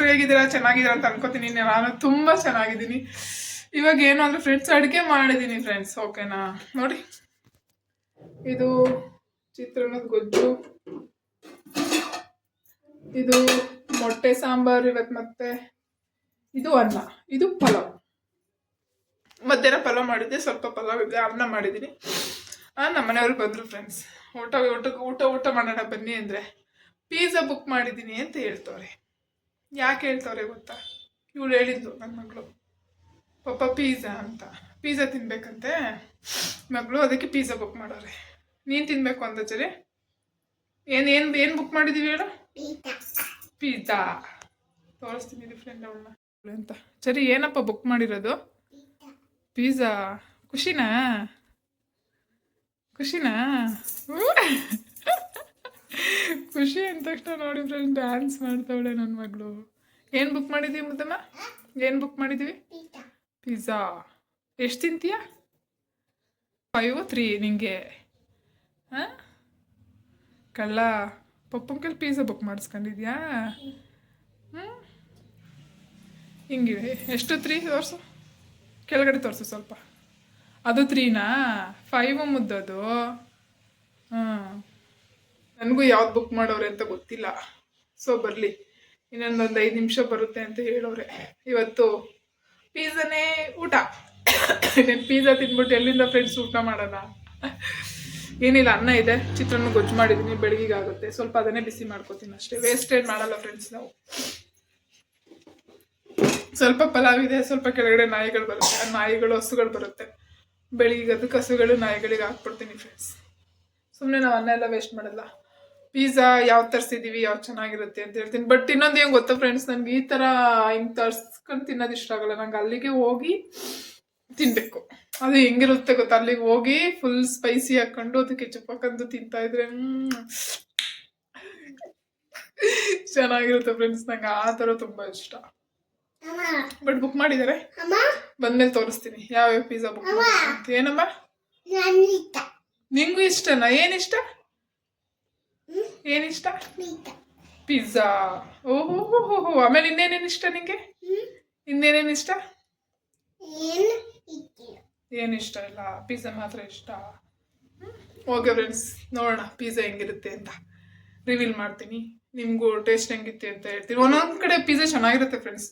ಎಲ್ರು ಹೇಗಿದ್ದೀರಾ? ಚೆನ್ನಾಗಿದ್ದೀರಾ ಅಂತ ಅನ್ಕೋತೀನಿ. ನಾನು ತುಂಬ ಚೆನ್ನಾಗಿದ್ದೀನಿ. ಇವಾಗ ಏನು ಅಂದರೆ ಫ್ರೆಂಡ್ಸ್ ಅಡುಗೆ ಮಾಡಿದ್ದೀನಿ ಫ್ರೆಂಡ್ಸ್ ಓಕೆನಾ ನೋಡಿ. ಇದು ಚಿತ್ರಾನ್ನದ ಗೊಜ್ಜು. ಇದು ಮೊಟ್ಟೆ ಸಾಂಬಾರು ಇವತ್ತು ಮತ್ತೆ. ಇದು ಅನ್ನ. ಇದು ಪಲಾವ್. ಮಧ್ಯಾಹ್ನ ಪಲಾವ್ ಮಾಡಿದ್ದೆ, ಸ್ವಲ್ಪ ಪಲಾವ್ ಇದೆ ಅನ್ನ ಮಾಡಿದ್ದೀನಿ. ನಮ್ಮ ಮನೆಯವ್ರಿಗೆ ಬಂದರು ಫ್ರೆಂಡ್ಸ್ ಊಟ, ಊಟಕ್ಕೆ ಊಟ ಊಟ ಮಾಡೋಣ ಬನ್ನಿ ಅಂದರೆ. ಪಿಜ್ಜಾ ಬುಕ್ ಮಾಡಿದ್ದೀನಿ ಅಂತ ಹೇಳ್ತವ್ರೆ ಯಾಕೆ ಹೇಳ್ತವ್ರೆ ಗೊತ್ತಾ? ಇವಳು ಹೇಳಿದ್ಲು ನನ್ನ ಮಗಳು. ಪಪ್ಪ ಪಿಜ್ಜಾ ಅಂತ. ಪೀಝಾ ತಿನ್ಬೇಕಂತೆ. ಮಗಳು ಅದಕ್ಕೆ ಪಿಜ್ಜಾ ಬುಕ್ ಮಾಡೋರೆ. ನೀನು ತಿನ್ಬೇಕು ಅಂತ ಜರಿ. ಏನು ಏನು ಏನು ಬುಕ್ ಮಾಡಿದ್ದೀವಿ ಹೇಳು? ಪಿಜ್ಜಾ. ತೋರಿಸ್ತೀನಿ ಫ್ರೆಂಡ್ ಅವಳನ್ನ. ಅಂತ. ಸರಿ ಏನಪ್ಪ ಬುಕ್ ಮಾಡಿರೋದು? ಪಿಜ್ಜಾ. ಖುಷಿನಾ? ಖುಷಿನಾ? ಹ್ಞೂ. ಖುಷಿ ಅಂದ ತಕ್ಷಣ ನೋಡಿ ಫ್ರೆಂಡ್ ಡ್ಯಾನ್ಸ್ ಮಾಡ್ತಾವಳೆ ನನ್ನ ಮಗಳು. ಏನು ಬುಕ್ ಮಾಡಿದ್ದೀವಿ ಮುದ್ದಮ್ಮ ಏನು ಬುಕ್ ಮಾಡಿದ್ದೀವಿ ಪಿಜ್ಜಾ ಎಷ್ಟು ತಿಂತೀಯ? ಫೈವ್ ತ್ರೀ ನಿಂಗೆ. ಹಾಂ? ಕಳ್ಳ ಪಪ್ಪನ ಕೈಲಿ ಪಿಜ್ಜಾ ಬುಕ್ ಮಾಡಿಸ್ಕೊಂಡಿದ್ಯಾ? ಹ್ಞೂ ಹಿಂಗಿವೆ ಎಷ್ಟು ತ್ರೀ ತೋರಿಸು? ಕೆಳಗಡೆ ತೋರಿಸು ಸ್ವಲ್ಪ. ಅದು ತ್ರೀನಾ ಫೈವ್ ಮುದ್ದದು ಹಾಂ ನನಗೂ ಯಾವ್ದು ಬುಕ್ ಮಾಡೋರೆ ಅಂತ ಗೊತ್ತಿಲ್ಲ. ಸೊ ಬರಲಿ. ಇನ್ನೊಂದೊಂದು ಐದು ನಿಮಿಷ ಬರುತ್ತೆ ಅಂತ ಹೇಳೋರೆ. ಇವತ್ತು ಪೀಝಾನೇ ಊಟ. నేను ಪಿಝಾ ತಿಂದ್ಬಿಟ್ಟು ಎಲ್ಲಿಂದ ಫ್ರೆಂಡ್ಸ್ ಊಟ ಮಾಡೋಣ? ಏನಿಲ್ಲ, ಅನ್ನ ಇದೆ. ಚಿತ್ರಾನ್ನ ಗೊಜ್ಜು ಮಾಡಿದ್ದೀನಿ ಬೆಳಗಿಗೆ ಸ್ವಲ್ಪ ಅದನ್ನೇ ಬಿಸಿ ಮಾಡ್ಕೋತೀನಿ ಅಷ್ಟೇ. ವೇಸ್ಟೇಡ್ ಮಾಡಲ್ಲ ಫ್ರೆಂಡ್ಸ್ ನಾವು. ಸ್ವಲ್ಪ ಪಲಾವ್ ಇದೆ, ಸ್ವಲ್ಪ ಕೆಳಗಡೆ ನಾಯಿಗಳು ಬರುತ್ತೆ. ಆ ನಾಯಿಗಳು, ಹಸುಗಳು ಬರುತ್ತೆ. ಬೆಳಿಗ್ಗೆ ಅದಕ್ಕೆ ಹಸುಗಳು ನಾಯಿಗಳಿಗೆ ಹಾಕ್ಬಿಡ್ತೀನಿ ಫ್ರೆಂಡ್ಸ್ ಸುಮ್ಮನೆ ನಾವು ಅನ್ನ ಎಲ್ಲ ವೇಸ್ಟ್ ಮಾಡಲ್ಲ. ಪಿಜ್ಜಾ ಯಾವ ತರಿಸಿದೀವಿ ಯಾವ ಚೆನ್ನಾಗಿರುತ್ತೆ ಅಂತ ಹೇಳ್ತೀನಿ. ಬಟ್ ಇನ್ನೊಂದು ಏನು ಗೊತ್ತಾ ಫ್ರೆಂಡ್ಸ್ ನನಗೆ ಈ ಥರ ಹಿಂಗೆ ತರ್ಸ್ಕೊಂಡು ತಿನ್ನೋದು ಇಷ್ಟ ಆಗಲ್ಲ. ನಂಗೆ ಅಲ್ಲಿಗೆ ಹೋಗಿ ತಿನ್ಬೇಕು. ಅದು ಹೆಂಗಿರುತ್ತೆ ಗೊತ್ತಾ? ಅಲ್ಲಿಗೆ ಹೋಗಿ ಫುಲ್ ಸ್ಪೈಸಿ ಹಾಕೊಂಡು ಅದಕ್ಕೆ ಕೆಚಪ್ ಹಾಕೊಂಡು ತಿಂತಾ ಇದ್ರೆ. ಚೆನ್ನಾಗಿರುತ್ತೆ ಫ್ರೆಂಡ್ಸ್ ನಂಗೆ ಆ ಥರ ತುಂಬ ಇಷ್ಟ. ಬಟ್ ಬುಕ್ ಮಾಡಿದ್ದಾರೆ ಬಂದ್ಮೇಲೆ ತೋರಿಸ್ತೀನಿ. ಯಾವ್ಯಾವ ಪಿಜ್ಜಾ ಬುಕ್ ಏನಮ್ಮ? ನಿಂಗೂ ಇಷ್ಟನಾ? ಏನಿಷ್ಟ ಏನಿಷ್ಟ ಪಿಜ್ಜಾ ಓಹೋ ಹೋ ಹೋ ಆಮೇಲೆ ಇನ್ನೇನೇನು ಇಷ್ಟ ನಿಂಗೆ? ಇನ್ನೇನೇನು ಇಷ್ಟ? ಏನು ಇಷ್ಟ ಇಲ್ಲ? ಪಿಜ್ಜಾ ಮಾತ್ರ ಇಷ್ಟ. ಓಕೆ ಫ್ರೆಂಡ್ಸ್ ನೋಡೋಣ ಪಿಜ್ಜಾ ಹೆಂಗಿರುತ್ತೆ ಅಂತ. ರಿವೀಲ್ ಮಾಡ್ತೀನಿ. ನಿಮಗೂ ಟೇಸ್ಟ್ ಹೆಂಗಿತ್ತು ಅಂತ ಹೇಳ್ತೀನಿ. ಒಂದೊಂದು ಕಡೆ ಪಿಜ್ಜಾ ಚೆನ್ನಾಗಿರುತ್ತೆ ಫ್ರೆಂಡ್ಸ್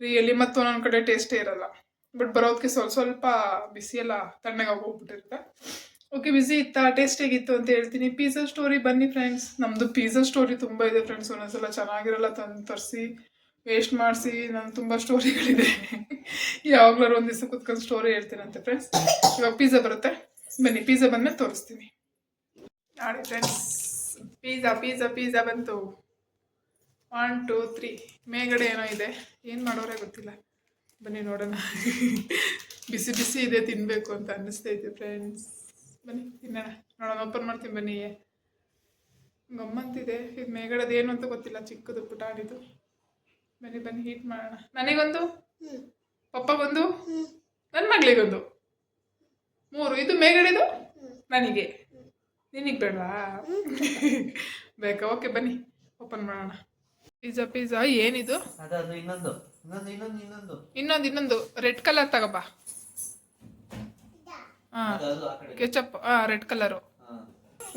ರಿಯಲಿ ಮತ್ತು ಒಂದೊಂದು ಕಡೆ ಟೇಸ್ಟೇ ಇರಲ್ಲ. ಬಟ್ ಬರೋದಕ್ಕೆ ಸ್ವಲ್ಪ ಸ್ವಲ್ಪ ಬಿಸಿ ಎಲ್ಲ ತಣ್ಣಗಾಗಿ ಹೋಗ್ಬಿಟ್ಟಿರುತ್ತೆ. ಓಕೆ ಬಿಸಿ ಇತ್ತಾ ಟೇಸ್ಟ್ ಹೇಗಿತ್ತು ಅಂತ ಹೇಳ್ತೀನಿ. ಪಿಜ್ಜಾ ಸ್ಟೋರಿ ಬನ್ನಿ ಫ್ರೆಂಡ್ಸ್ ನಮ್ಮದು ಪಿಜ್ಜಾ ಸ್ಟೋರಿ ತುಂಬ ಇದೆ ಫ್ರೆಂಡ್ಸ್ ಒಂದೊಂದ್ಸಲ ಚೆನ್ನಾಗಿರಲ್ಲ ತಂದು ತರಿಸಿ ವೇಸ್ಟ್ ಮಾಡಿಸಿ. ನಾನು ತುಂಬ ಸ್ಟೋರಿಗಳಿದೆ ಯಾವಾಗ್ಲಾರು ಒಂದು ದಿವಸ ಕುತ್ಕೊಂಡು ಸ್ಟೋರಿ ಹೇಳ್ತೀನಂತೆ ಫ್ರೆಂಡ್ಸ್ ಇವಾಗ ಪಿಜ್ಜಾ ಬರುತ್ತೆ. ಬನ್ನಿ ಪಿಜ್ಜಾ ಬಂದಮೇಲೆ ತೋರಿಸ್ತೀನಿ. ನೋಡಿ ಫ್ರೆಂಡ್ಸ್ ಪಿಜ್ಜಾ ಪಿಜ್ಜಾ ಪಿಜ್ಜಾ ಬಂತು. ಒನ್ ಟೂ ತ್ರೀ ಮೇಗಡೆ ಏನೋ ಇದೆ. ಏನು ಮಾಡೋರೆ ಗೊತ್ತಿಲ್ಲ. ಬನ್ನಿ ನೋಡೋಣ. ಬಿಸಿ ಬಿಸಿ ಇದೆ ತಿನ್ನಬೇಕು ಅಂತ ಅನ್ನಿಸ್ತೈತೆ ಫ್ರೆಂಡ್ಸ್ ಬನ್ನಿ ತಿನ್ನೋಣ ನೋಡೋಣ ಓಪನ್ ಮಾಡ್ತೀನಿ ಬನ್ನಿ. ಗಮ್ಮಂತಿದೆ ಇದು ಮೇಗಡದು ಏನು ಅಂತ ಗೊತ್ತಿಲ್ಲ ಚಿಕ್ಕದು ಪುಟಾಣಿದು ಬನ್ನಿ ಬನ್ನಿ ಹೀಟ್ ಮಾಡೋಣ. ನನಗೊಂದು? ಪಪ್ಪಗೊಂದು? ನನ್ನ ಮಗಳಿಗೊಂದು. ಮೂರು. ಇದು ಮೇಗಡಿದು? ನನಗೆ. ನಿನಗೆ ಬೇಡವಾ? ಬೇಕಾ? ಓಕೆ ಬನ್ನಿ. ಓಪನ್ ಮಾಡೋಣ. ಪಿಜ್ಜಾ ಪಿಜ್ಜಾ ಏನಿದು? ಇನ್ನೊಂದು. ಇನ್ನೊಂದು ಇನ್ನೊಂದು ಇನ್ನೊಂದು. ಇನ್ನೊಂದು ಇನ್ನೊಂದು. ರೆಡ್ ಕಲರ್ ತಗೋಬಾ ಕೆಚಪ್ ರೆಡ್ ಕಲರ್.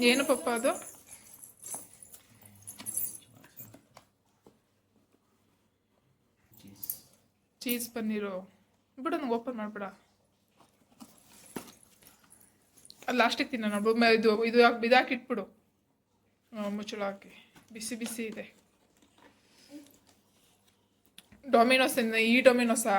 ಏನು ಪಪ್ಪ ಅದು. ಚೀಸ್ ಪನ್ನೀರು. ಬಿಡು ನಂಗೆ ಓಪನ್ ಮಾಡ್ಬಿಡ. ಅದು ಲಾಸ್ಟಿಗೆ ತಿನ್ನೋಣ ಇದು ಇದು ಹಾಕಿ ಬಿದಾಕಿ ಇಟ್ಬಿಡು. ಮುಚ್ಚಳ ಹಾಕಿ. ಬಿಸಿ ಬಿಸಿ ಇದೆ. ಡೊಮಿನೋಸ್ ಈ ಡೊಮಿನೋಸಾ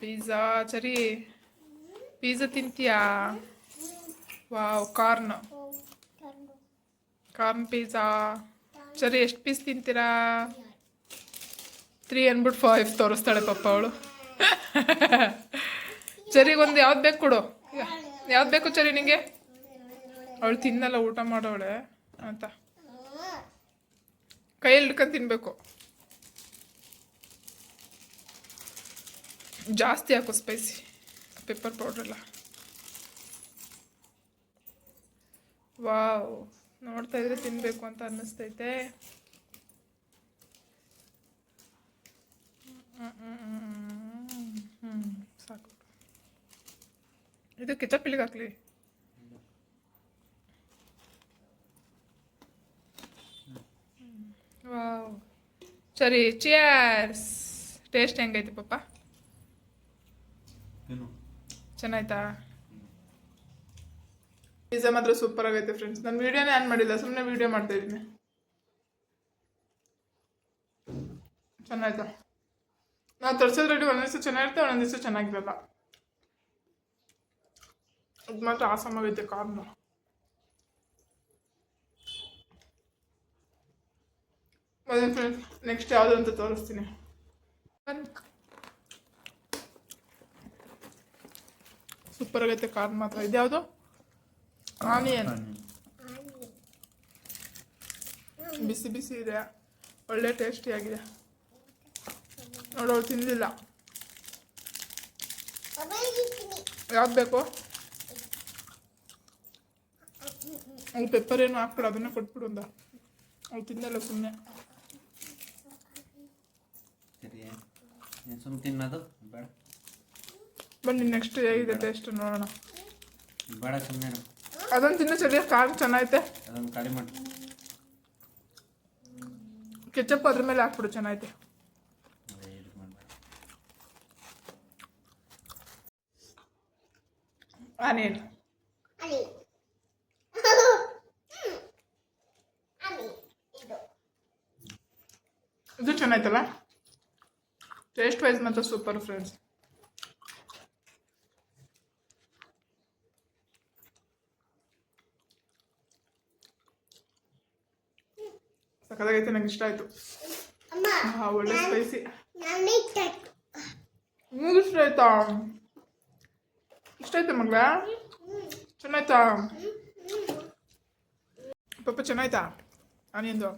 ಪಿಜ್ಜಾ ಚರಿ ಪಿಜ್ಜಾ ತಿಂತೀಯಾ? ವಾವ್ ಕಾರ್ನ್ ಕಾರ್ನ್ ಪಿಜ್ಜಾ ಸರಿ ಎಷ್ಟು ಪೀಸ್ ತಿಂತೀರಾ? ತ್ರೀ ಅಂದ್ಬಿಟ್ಟು ಫೈವ್ ತೋರಿಸ್ತಾಳೆ ಪಪ್ಪ ಅವಳು. ಚರಿ ಒಂದು ಯಾವ್ದು ಬೇಕು ಕೊಡು. ಯಾವ್ದು ಬೇಕು ಚರಿ ನಿಂಗೆ? ಅವಳು ತಿನ್ನಲ್ಲ, ಊಟ ಮಾಡೋಳೆ ಅಂತ. ಕೈಯಲ್ಲಿ ಹಿಡ್ಕೊಂಡು ತಿನ್ಬೇಕು. ಜಾಸ್ತಿ ಹಾಕು ಸ್ಪೈಸಿ ಪೆಪ್ಪರ್ ಪೌಡ್ರೆಲ್ಲ ವಾವ್ ನೋಡ್ತಾ ಇದ್ರೆ ತಿನ್ನಬೇಕು ಅಂತ ಅನ್ನಿಸ್ತೈತೆ. ಸಾಕು. ಇದು ಕೆಚಪ್ ಹಾಕಲಿ. ವಾವ್ ಸರಿ ಚಿಯರ್ಸ್ ಟೇಸ್ಟ್ ಹೆಂಗೈತಿ ತಿನ್ನು ಚೆನ್ನಾಯ್ತಾ? ಪಿಜ್ಜಾ ಮಾತ್ರ ಸೂಪರ್ ಆಗೈತೆ ಫ್ರೆಂಡ್ಸ್ ನಾನು ವಿಡಿಯೋನೇ ಆನ್ ಮಾಡಿಲ್ಲ ಸುಮ್ಮನೆ ವಿಡಿಯೋ ಮಾಡ್ತಾ ಇದ್ದೀನಿ. ಚೆನ್ನಾಯ್ತಾ? ನಾವು ರೆಡಿ ಒಂದೊಂದು ದಿವಸ ಚೆನ್ನಾಗಿರುತ್ತೆ ಒಂದೊಂದು ದಿವಸ ಚೆನ್ನಾಗಿರಲ್ಲ. ಅದು ಮಾತ್ರ ಆಸಮ್ ಆಗೈತೆ ಕಾರ್ನ ಮತ್ತೆ ಫ್ರೆಂಡ್ಸ್ ನೆಕ್ಸ್ಟ್ ಯಾವುದು ಅಂತ ತೋರಿಸ್ತೀನಿ. ಸೂಪರ್ ಆಗೈತೆ ಕಾರ್ನ್ ಮಾತ್ರ. ಇದ್ಯಾವುದು ಆನಿಯನ್. ಬಿಸಿ ಬಿಸಿ ಇದೆ. ಒಳ್ಳೆ ಟೇಸ್ಟಿ ಆಗಿದೆ. ನೋಡೋಳು ತಿನ್ನಲಿಲ್ಲ ಯಾವ್ದು ಬೇಕು? ಅವ್ಳು ಪೆಪ್ಪರ್ ಏನು ಹಾಕ್ಬಿಡು, ಅದನ್ನೇ ಕೊಟ್ಬಿಡು ಅಂದ. ಅವ್ಳು ತಿನ್ನಲ್ಲ ಸುಮ್ಮನೆ ಸುಮ್ಮನೆ ತಿನ್ನೋದು? ಬೇಡ. ಬನ್ನಿ ನೆಕ್ಸ್ಟ್ ಹೇಗಿದೆ ಟೇಸ್ಟ್ ನೋಡೋಣ. ಬೇಡ ಸುಮ್ಮನೆ ಅದೊಂದು ತಿನ್ನೋ ಸರಿಯಾಗಿ ಖಾರ ಚೆನ್ನಾಗೈತೆ. ಅದೊಂದು ಖಾಲಿ ಮಾಡಿ. ಕೆಚಪ್ ಅದ್ರ ಮೇಲೆ ಹಾಕ್ಬಿಡು ಚೆನ್ನಾಗೈತೆ. ಆನಿಯನ್ ಇದು ಚೆನ್ನಾಯ್ತಲ್ಲ? ಟೇಸ್ಟ್ ವೈಸ್ ಮಾತ್ರ ಸೂಪರ್ ಫ್ರೆಂಡ್ಸ್ ಸಕ್ಕದಾಗೈತೆ ನಂಗೆ ಇಷ್ಟ ಆಯ್ತು. ಒಳ್ಳೆ ಸ್ಪೈಸಿ ನನಗೆ ಇಷ್ಟ ಆಯ್ತಾ? ಇಷ್ಟ ಆಯ್ತಾ ಮಗಳ? ಚೆನ್ನಾಯ್ತಾ? ಪಾಪ ಚೆನ್ನಾಯ್ತಾ? ಆನಿಯನ್ದು?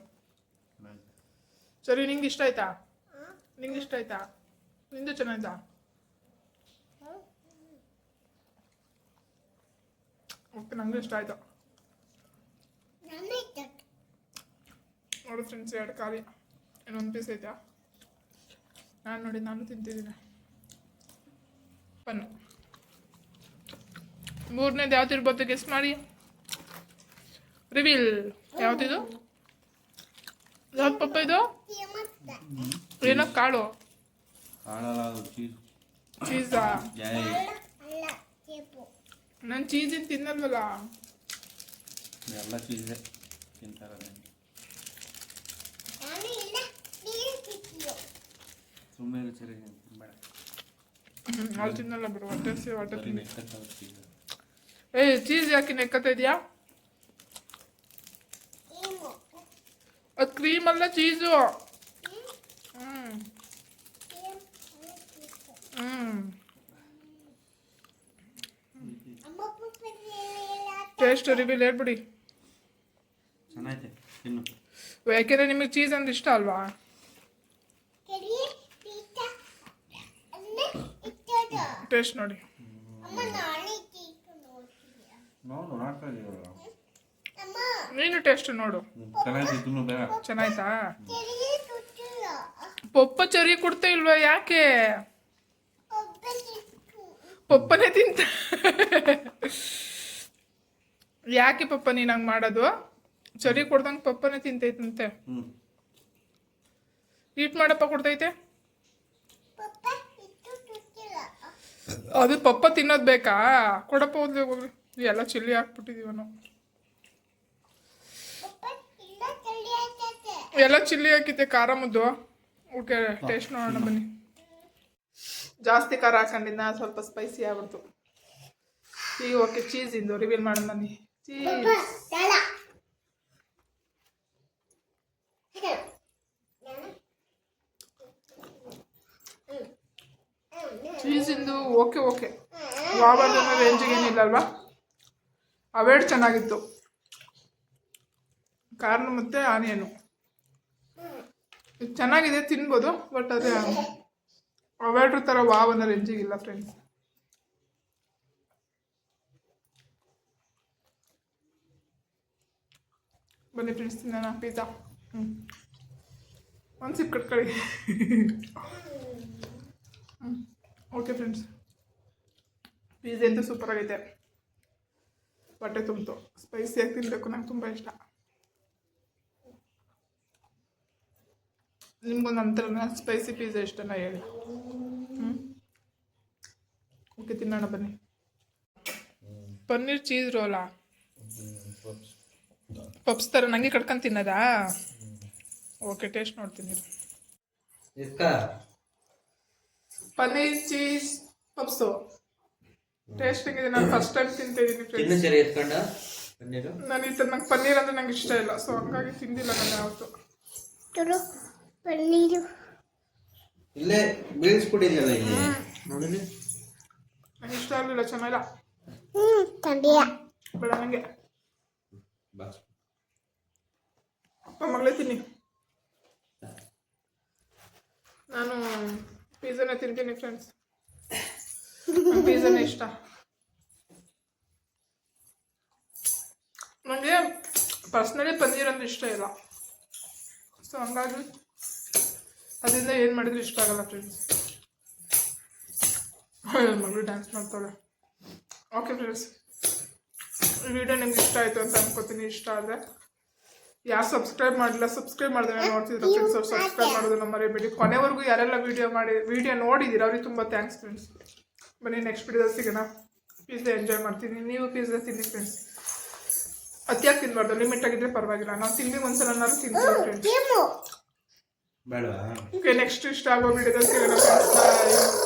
ಸರಿ ನಿಂಗೆ ಇಷ್ಟ ಆಯ್ತಾ? ನಿಂಗೆ ಇಷ್ಟ ಆಯ್ತಾ? ನಿಂದು ಚೆನ್ನಾಯ್ತಾ? ಓಕೆ ನಂಗೆ ಇಷ್ಟ ಆಯ್ತು ನನಗೆ ತಟ್ಟು ನೋಡಿ ಫ್ರೆಂಡ್ಸ್ ಎರಡು ಖಾಲಿ. ಇನ್ನೊಂದು ಪೀಸ್ ಐತಾ? ನಾನು ನೋಡಿ ನಾನು ತಿಂತಿದ್ದೀನಿ. ಪನ್ನು ಮೂರನೇದು ಯಾವ್ದು ಇರ್ಬೋದು ಗೆಸ್ ಮಾಡಿ. ರಿವೀಲ್ ಯಾವ್ದಿದು? ಯಾವ್ದು ಪಪ್ಪ ಇದು? ಏನೋ ಕಾಳು. ಚೀಸಾ ನಾನು ಚೀಸಿನ ತಿನ್ನಲ್ವಲ್ಲ? ಎಲ್ಲ ಚೀಸೇ ತಿಂತಾರೆ ನಾನು ಇಲ್ಲ ನೀರು ತಿಕ್ಕಿಯೋ ಸುಮ್ಮನೆ ಸರಿ ಬೇಡ ಅದು ತಿನ್ನಲ್ಲ ಬಿಡು ಹೊಟ್ಟೆ ಹಸಿ ಹೊಟ್ಟೆ ಸರಿ ತಿನ್ನಿ ನೆಕ್ಕತ್ತ ಚೀಸ್ ಏ ಚೀಸ್ ಯಾಕೆ ನೆಕ್ಕತ್ತ ಇದೆಯಾ ಏನು ಅದು ಕ್ರೀಮ್ ಅಲ್ಲ ಚೀಸು ಹ್ಞೂ ಹ್ಞೂ ಅಮ್ಮ ಪುಪ್ಪ ಟೇಸ್ಟ್ ರಿವೀಲ್ ಹೇಳ್ಬಿಡಿ ಚೆನ್ನಾಗೈತೆ ತಿನ್ನು ಯಾಕೆಂದ್ರೆ ನಿಮಗೆ ಚೀಸ್ ಅಂದ್ರೆ ಇಷ್ಟ ಅಲ್ವಾ ಟೇಸ್ಟ್ ನೋಡಿ. ಮಾಡ್ತಾ ಇದೀವಲ್ಲ ನೀನು ಟೇಸ್ಟ್ ನೋಡು. ಬೇಡ ಚೆನ್ನಾಯ್ತಾ? ಪೊಪ್ಪ ಚರಿ ಕೊಡ್ತಾ ಇಲ್ವಾ ಯಾಕೆ? ಪಪ್ಪನೇ ತಿಂತ. ಯಾಕೆ ಪಪ್ಪ ನೀನು ಹಂಗೆ ಮಾಡೋದು? ಚರಿ ಕೊಡ್ದಂಗೆ ಪಪ್ಪನೇ ತಿಂತೈತಂತೆ. ಈಟ್ ಮಾಡಪ್ಪ ಕೊಡ್ತೈತೆ? ಅದು ಪಪ್ಪ ತಿನ್ನೋದು ಬೇಕಾ? ಕೊಡಪ್ಪ ಓದ್ಲಿ ಹೋಗ್ಲಿ. ಎಲ್ಲ ಚಿಲ್ಲಿ ಹಾಕ್ಬಿಟ್ಟಿದೀವ ಎಲ್ಲ ಚಿಲ್ಲಿ ಹಾಕಿದ್ದೆ, ಖಾರ ಮುದ್ದು. ಓಕೆ ಟೇಸ್ಟ್ ನೋಡೋಣ ಬನ್ನಿ. ಜಾಸ್ತಿ ಖಾರ ಹಾಕೊಂಡಿದ್ದ ಸ್ವಲ್ಪ ಸ್ಪೈಸಿ ಆಗ್ಬಿಡ್ತು. ಈಗ ಓಕೆ ಚೀಸ್ ಇಂದು ರಿವೀಲ್ ಮಾಡೋಣ ಬನ್ನಿ. ಚೀಸ್ ದಳ ಚೀಸ್ ಇಂದು ಓಕೆ ಓಕೆ. ವಾವರ್ಧನ ರೇಂಜಿಗೆ ಏನಿಲ್ಲ ಅಲ್ವಾ? ಚೆನ್ನಾಗಿತ್ತು. ಕಾರ್ನ್ ಮತ್ತು ಆನಿಯನು. ಚೆನ್ನಾಗಿದೆ, ತಿನ್ಬೋದು ಬಟ್ ಅದೇ ಅವೆರಡ್ರ ಥರ ವಾವ್ ಅನ್ನೋ ರೇಂಜಿಗಿಲ್ಲ ಫ್ರೆಂಡ್ಸ್ ಬನ್ನಿ ಫ್ರೆಂಡ್ಸ್ ತಿನ್ನೋಣ ಪಿಜ್ಜಾ ಹ್ಞೂ ಒಂದು ಸಿಪ್ ಕಟ್ಕೊಳ್ಳಿ. ಹ್ಞೂ ಓಕೆ ಫ್ರೆಂಡ್ಸ್ ಪಿಜ್ಜಾ ಅಂತೂ ಸೂಪರಾಗೈತೆ ಹೊಟ್ಟೆ ತುಂಬಿತು. ಸ್ಪೈಸಿಯಾಗಿ ತಿನ್ನಬೇಕು ನಂಗೆ ತುಂಬ ಇಷ್ಟ. ನಿಮ್ಗೊಂದು ನಂತರ ಸ್ಪೈಸಿ ಪಿಝ ಇಷ್ಟ ನಾ ಹೇಳಿ. ಹ್ಞೂ ಓಕೆ ತಿನ್ನೋಣ ಬನ್ನಿ. ಪನ್ನೀರ್ ಚೀಸ್ ರೋಲಾ ಪಪ್ಸ್ ಥರ ನಂಗೆ ಕಟ್ಕೊಂಡು ತಿನ್ನೋದಾ? ಓಕೆ ಟೇಸ್ಟ್ ನೋಡ್ತೀನಿ ಪನ್ನೀರ್ ಚೀಸ್ ಪಪ್ಸು. ಟೇಸ್ಟ್ ಹೆಂಗಿದೆ ನಾನು ಫಸ್ಟ್ ಟೈಮ್ ತಿಂತಿದ್ದೀನಿ ಚಿನ್ನ ಫ್ರೆಂಡ್ಸ್ ಸರಿ ಎತ್ಕೊಂಡ? ಪನ್ನೀರು? ನಾನು ಈ ಥರ ನಂಗೆ ಪನ್ನೀರ್ ಅಂದ್ರೆ ನಂಗೆ ಇಷ್ಟ ಇಲ್ಲ. ಸೊ ಹಂಗಾಗಿ ತಿಂದಿಲ್ಲ ನಾನು ಯಾವತ್ತು. ತುರು ಪನ್ನೀರು. ಇಲ್ಲೇ ಬೀಳಿಸ್ಬಿಟ್ಟಿದ್ಯಲ್ಲ ಇಲ್ಲಿ? ನೋಡಿಲಿ ನಂಗೆ ಇಷ್ಟ ಆಗಲಿಲ್ಲ ಚೆನ್ನಾಗಿಲ್ಲ. ಹ್ಞೂ ತಂದೆಯ. ಬೇಡ ನನಗೆ ಬಾ. ಅಪ್ಪ ಮಗಳೇ ತಿನ್ನಿ. ನಾನು ಪಿಜ್ಜಾನ ತಿಂತೀನಿ ಫ್ರೆಂಡ್ಸ್ ಪಿಜ್ಜಾನೇ ಇಷ್ಟ ನನಗೆ ಪರ್ಸ್ನಲಿ ಪನ್ನೀರ್ ಅಂದ್ರೆ ಇಷ್ಟ ಇಲ್ಲ ಸೊ ಹಂಗಾಗಿ ಅದರಿಂದ ಏನು ಮಾಡಿದ್ರು ಇಷ್ಟ ಆಗಲ್ಲ ಫ್ರೆಂಡ್ಸ್ ಮಗಳು ಡ್ಯಾನ್ಸ್ ಮಾಡ್ತಾಳೆ ಓಕೆ ಫ್ರೆಂಡ್ಸ್ ವಿಡಿಯೋ ನಿಮ್ಗೆ ಇಷ್ಟ ಆಯಿತು ಅಂತ ಅನ್ಕೋತೀನಿ ಇಷ್ಟ ಆದರೆ ಯಾರು ಸಬ್ಸ್ಕ್ರೈಬ್ ಮಾಡಿಲ್ಲ ಸಬ್ಸ್ಕ್ರೈಬ್ ಮಾಡಿದ್ರೆ ನೋಡ್ತಿದ್ರು ಫ್ರೆಂಡ್ಸ್ ಅವ್ರು ಸಬ್ಸ್ಕ್ರೈಬ್ ಮಾಡೋದನ್ನ ಮರಿಬೇಡಿ ಕೊನೆವರೆಗೂ ಯಾರೆಲ್ಲ ವಿಡಿಯೋ ಮಾಡಿ ವಿಡಿಯೋ ನೋಡಿದ್ದೀರಾ ಅವ್ರಿಗೆ ತುಂಬ ಥ್ಯಾಂಕ್ಸ್ ಫ್ರೆಂಡ್ಸ್ ಬನ್ನಿ ನೆಕ್ಸ್ಟ್ ವಿಡಿಯೋದಲ್ಲಿ ಸಿಗೋಣ. ಪಿಜ್ಜಾ ಎಂಜಾಯ್ ಮಾಡ್ತೀನಿ. ನೀವು ಪಿಜ್ಜಾ ತಿನ್ನಿ ಫ್ರೆಂಡ್ಸ್ ಅತಿಯಾಗಿ ತಿನ್ಬಾರ್ದು? ಲಿಮಿಟ್ ಆಗಿದ್ರೆ ಪರವಾಗಿಲ್ಲ. ನಾವು ತಿಂದು ಒಂದ್ಸಲನಾದ್ರು ತಿಂತೀವಿ ಫ್ರೆಂಡ್ಸ್ ಓಕೆ ನೆಕ್ಸ್ಟ್ ಇಷ್ಟ ಆಗೋ ವಿಡಿಯೋದಲ್ಲಿ ಸಿಗೋಣ ಫ್ರೆಂಡ್ಸ್